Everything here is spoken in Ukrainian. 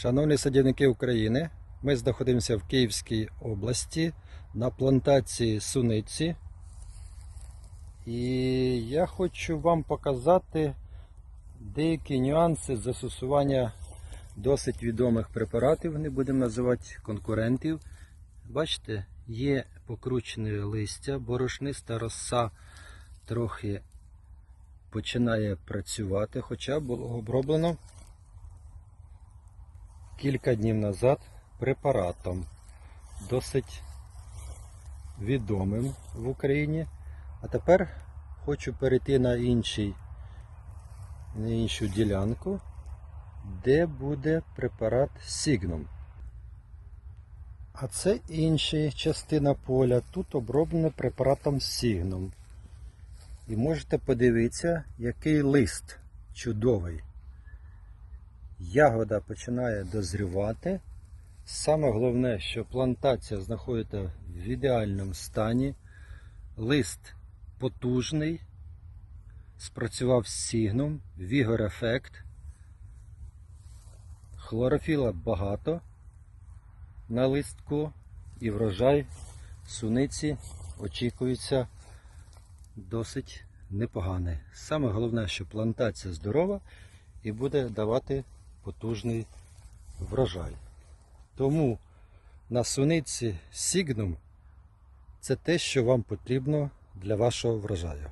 Шановні садівники України, ми знаходимося в Київській області на плантації суниці. І я хочу вам показати деякі нюанси застосування досить відомих препаратів, не будемо називати конкурентів. Бачите, є покручене листя, борошниста роса трохи починає працювати, хоча було оброблено кілька днів назад препаратом, досить відомим в Україні. А тепер хочу перейти на, інший, на іншу ділянку, де буде препарат Signum. А це інша частина поля. Тут оброблено препаратом Signum. І можете подивитися, який лист чудовий. Ягода починає дозрівати. Саме головне, що плантація знаходиться в ідеальному стані. Лист потужний, спрацював з сігном, вігор ефект. Хлорофіла багато на листку і врожай суниці очікується досить непоганий. Саме головне, що плантація здорова і буде давати потужний врожай. Тому на суниці Сігнум це те, що вам потрібно для вашого врожаю.